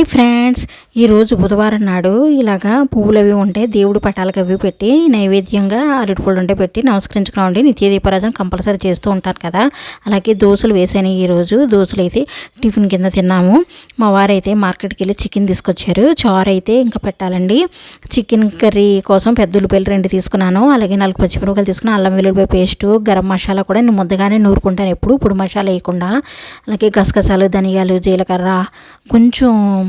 Hi friends. ఈరోజు బుధవారం నాడు ఇలాగా పువ్వులు అవి ఉంటే దేవుడు పటాలకు అవి పెట్టి నైవేద్యంగా అరటిపళ్ళు ఉంటే పెట్టి నమస్కరించుకోండి నిత్య దీపారాజన కంపల్సరీ చేస్తూ ఉంటారు కదా. అలాగే దోశలు వేసాను ఈరోజు దోశలు అయితే టిఫిన్ కింద తిన్నాము. మా వారైతే మార్కెట్కి వెళ్ళి చికెన్ తీసుకొచ్చారు. చారు అయితే ఇంకా పెట్టాలండి. చికెన్ కర్రీ కోసం పెద్ద ఉల్లిపాయలు రెండు తీసుకున్నాను. అలాగే నాలుగు పచ్చిమిరపకాయలు తీసుకుని అల్లం వెల్లుల్లిపాయ పేస్ట్ గరం మసాలా కూడా నేను ముద్దగానే నూరుకుంటాను ఎప్పుడు. ఇప్పుడు మసాలా వేయకుండా. అలాగే గసగసాలు ధనియాలు జీలకర్ర కొంచెం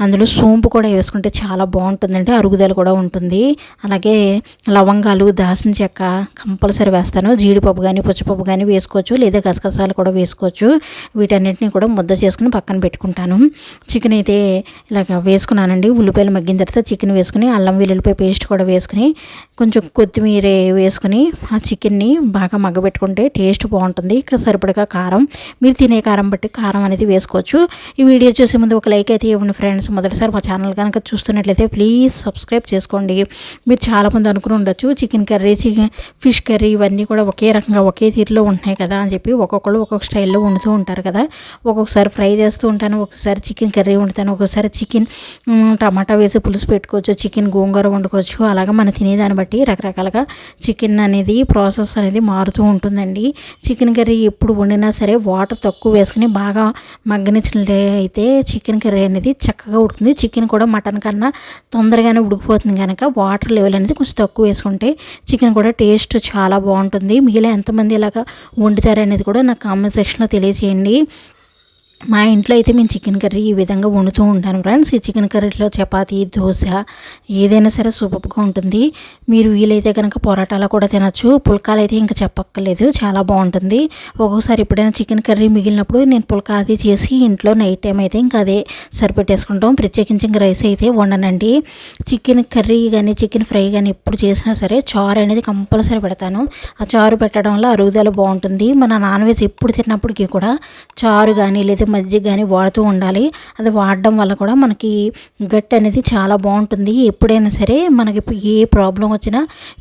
అందులో సోంపు కూడా వేసుకుంటే చాలా బాగుంటుందండి అరుగుదల కూడా ఉంటుంది. అలాగే లవంగాలు దాసిన చెక్క కంపల్సరీ వేస్తాను. జీడిపప్పు కానీ పుచ్చపప్పు కానీ వేసుకోవచ్చు లేదా గసగసాలు కూడా వేసుకోవచ్చు. వీటన్నిటిని కూడా ముద్ద చేసుకుని పక్కన పెట్టుకుంటాను. చికెన్ అయితే ఇలాగ వేసుకున్నానండి. ఉల్లిపాయలు మగ్గిన తర్వాత చికెన్ వేసుకుని అల్లం వెల్లుల్లిపాయ పేస్ట్ కూడా వేసుకుని కొంచెం కొత్తిమీర వేసుకుని ఆ చికెన్ని బాగా మగ్గబెట్టుకుంటే టేస్ట్ బాగుంటుంది. సరిపడగా కారం. మీరు తినే కారం బట్టి కారం అనేది వేసుకోవచ్చు. ఈ వీడియో చూసే ముందు ఒక లైక్ అయితే ఇవ్వండి ఫ్రెండ్స్. మొదటిసారి మా ఛానల్ కనుక చూస్తున్నట్లయితే ప్లీజ్ సబ్స్క్రైబ్ చేసుకోండి. మీరు చాలామంది అనుకుని ఉండొచ్చు chicken curry chicken fish curry ఇవన్నీ కూడా ఒకే రకంగా ఒకే తీరులో ఉంటున్నాయి కదా అని చెప్పి ఒక్కొక్కరు ఒక్కొక్క స్టైల్లో వండుతూ ఉంటారు కదా. ఒక్కొక్కసారి ఫ్రై చేస్తూ ఉంటాను ఒకసారి చికెన్ కర్రీ వండుతాను ఒకసారి చికెన్ టమాటా వేసి పులుసు పెట్టుకోవచ్చు చికెన్ గోంగూర వండుకోవచ్చు. అలాగా మనం తినేదాన్ని బట్టి రకరకాలుగా చికెన్ అనేది ప్రాసెస్ అనేది మారుతూ ఉంటుందండి. చికెన్ కర్రీ ఎప్పుడు వండినా సరే వాటర్ తక్కువ వేసుకుని బాగా మగ్గనిచ్చినట్లయితే చికెన్ కర్రీ అనేది చక్కగా బాగా ఉడుకుతుంది. చికెన్ కూడా మటన్ కన్నా తొందరగానే ఉడికిపోతుంది కనుక వాటర్ లెవెల్ అనేది కొంచెం తక్కువ వేసుకుంటే చికెన్ కూడా టేస్ట్ చాలా బాగుంటుంది. మీలో ఎంతమంది ఇలాగా వండుతారనేది కూడా నాకు కామెంట్ సెక్షన్లో తెలియజేయండి. మా ఇంట్లో అయితే మేము చికెన్ కర్రీ ఈ విధంగా వండుతూ ఉంటాను ఫ్రెండ్స్. ఈ చికెన్ కర్రీలో చపాతీ దోశ ఏదైనా సరే సూపర్గా ఉంటుంది. మీరు వీలైతే కనుక పొరాటాలో కూడా తినచ్చు. పుల్కాలు అయితే ఇంకా చెప్పక్కర్లేదు. చాలా బాగుంటుంది. ఒక్కొక్కసారి ఎప్పుడైనా చికెన్ కర్రీ మిగిలినప్పుడు నేను పుల్కా అది చేసి ఇంట్లో నైట్ టైం అయితే ఇంకా అదే సరిపెట్టేసుకుంటాం. ప్రత్యేకించి ఇంకా రైస్ అయితే వండనండి. చికెన్ కర్రీ కానీ చికెన్ ఫ్రై కానీ ఎప్పుడు చేసినా సరే చారు అనేది కంపల్సరీ పెడతాను. ఆ చారు పెట్టడం వల్ల అరుగుదల బాగుంటుంది. మన నాన్ వెజ్ ఎప్పుడు తిన్నప్పటికీ కూడా చారు కానీ లేదా మజ్జిగ కానీ వాడుతూ ఉండాలి. అది వాడడం వల్ల కూడా మనకి గట్ అనేది చాలా బాగుంటుంది. ఎప్పుడైనా సరే మనకి ఏ ప్రాబ్లం వచ్చినా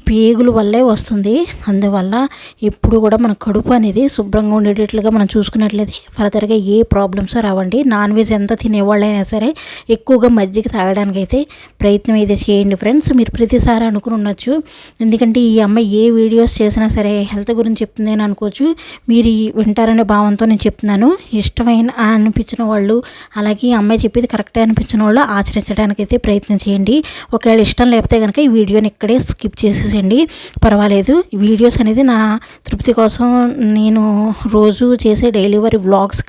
పేగుల వల్లే వస్తుంది. అందువల్ల ఎప్పుడు కూడా మన కడుపు అనేది శుభ్రంగా ఉండేటట్లుగా మనం చూసుకున్నట్లయితే ఫర్దర్గా ఏ ప్రాబ్లమ్స్ రావండి. నాన్ వెజ్ ఎంత తినేవాళ్ళైనా సరే ఎక్కువగా మజ్జిగ తాగడానికి అయితే ప్రయత్నం అయితే చేయండి ఫ్రెండ్స్. మీరు ప్రతిసారి అనుకుని ఉండొచ్చు. ఎందుకంటే ఈ అమ్మాయి ఏ వీడియోస్ చేసినా సరే హెల్త్ గురించి చెప్తుంది అని అనుకోవచ్చు. మీరు వింటారనే భావంతో నేను చెప్తున్నాను. ఇష్టమైన అనిపించిన వాళ్ళు అలాగే అమ్మాయి చెప్పేది కరెక్టే అనిపించిన వాళ్ళు ఆచరించడానికి అయితే ప్రయత్నం చేయండి. ఒకవేళ ఇష్టం లేకపోతే కనుక ఈ వీడియోని ఇక్కడే స్కిప్ చేసేసేయండి. పర్వాలేదు. వీడియోస్ అనేది నా తృప్తి కోసం నేను రోజు చేసే డైలీ వారి వ్లాగ్స్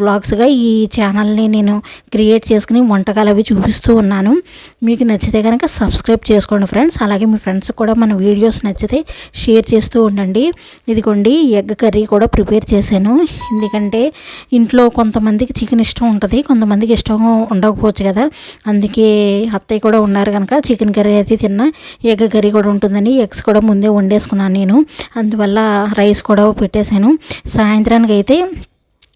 వ్లాగ్స్గా ఈ ఛానల్ని నేను క్రియేట్ చేసుకుని వంటకాలు అవి చూపిస్తూ ఉన్నాను. మీకు నచ్చితే కనుక సబ్స్క్రైబ్ చేసుకోండి ఫ్రెండ్స్. అలాగే మీ ఫ్రెండ్స్ కూడా మన వీడియోస్ నచ్చితే షేర్ చేస్తూ ఉండండి. ఇదిగోండి ఎగ్ కర్రీ కూడా ప్రిపేర్ చేశాను. ఎందుకంటే ఇంట్లో కొంతమందికి చికెన్ ఇష్టం ఉంటుంది కొంతమందికి ఇష్టం ఉండకపోవచ్చు కదా. అందుకే అత్తయ్య కూడా ఉన్నారు కనుక చికెన్ కర్రీ అయితే తిన్నా ఎగ్ కర్రీ కూడా ఉంటుందని ఎగ్స్ కూడా ముందే వండేసుకున్నాను నేను. అందువల్ల రైస్ కూడా పెట్టేశాను. సాయంత్రానికి అయితే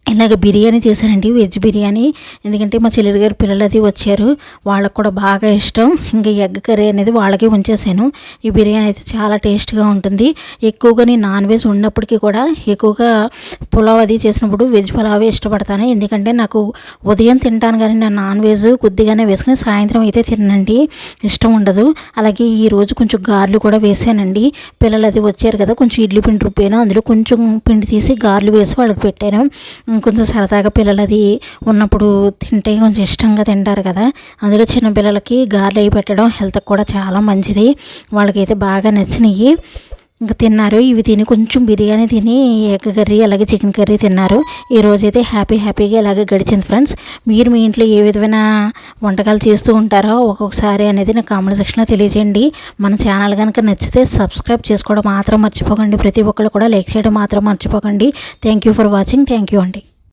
ఇలాగ బిర్యానీ చేశానండి వెజ్ బిర్యానీ. ఎందుకంటే మా చెల్లెలు గారు పిల్లలు అది వచ్చారు. వాళ్ళకు కూడా బాగా ఇష్టం. ఇంకా ఎగ్ కర్రీ అనేది వాళ్ళకే ఉంచేసాను ఈ బిర్యానీ అయితే చాలా టేస్ట్గా ఉంటుంది. ఎక్కువగా నేను నాన్ వెజ్ ఉన్నప్పటికీ కూడా ఎక్కువగా పులావ్ అది చేసినప్పుడు వెజ్ పులావే ఇష్టపడతాను. ఎందుకంటే నాకు ఉదయం తింటాను కానీ నా నాన్ వెజ్ కొద్దిగానే వేసుకుని సాయంత్రం అయితే తినండి ఇష్టం ఉండదు. అలాగే ఈరోజు కొంచెం గార్లు కూడా వేసానండి. పిల్లలు అది వచ్చారు కదా కొంచెం ఇడ్లీ పిండి రుబ్బాను. అందులో కొంచెం పిండి తీసి గార్లు వేసి వాళ్ళకి పెట్టాను. కొంచెం సరదాగా పిల్లలు అది ఉన్నప్పుడు తింటే కొంచెం ఇష్టంగా తింటారు కదా. అందులో చిన్న పిల్లలకి గార్లు అవి పెట్టడం హెల్త్కి కూడా చాలా మంచిది. వాళ్ళకైతే బాగా నచ్చినాయి. ఇంకా తిన్నారు. ఇవి తిని కొంచెం బిర్యానీ తిని ఎగ్ కర్రీ అలాగే చికెన్ కర్రీ తిన్నారు. ఈ రోజైతే హ్యాపీ హ్యాపీగా ఇలాగే గడిచింది ఫ్రెండ్స్. మీరు మీ ఇంట్లో ఏ విధమైన వంటకాలు చేస్తూ ఉంటారో ఒక్కొక్కసారి అనేది నాకు కామెంట్ సెక్షన్లో తెలియజేయండి. మన ఛానల్ కనుక నచ్చితే సబ్స్క్రైబ్ చేసుకోవడం మాత్రం మర్చిపోకండి. ప్రతి ఒక్కరు కూడా లైక్ చేయడం మాత్రం మర్చిపోకండి. Thank you for watching. Thank you అండి.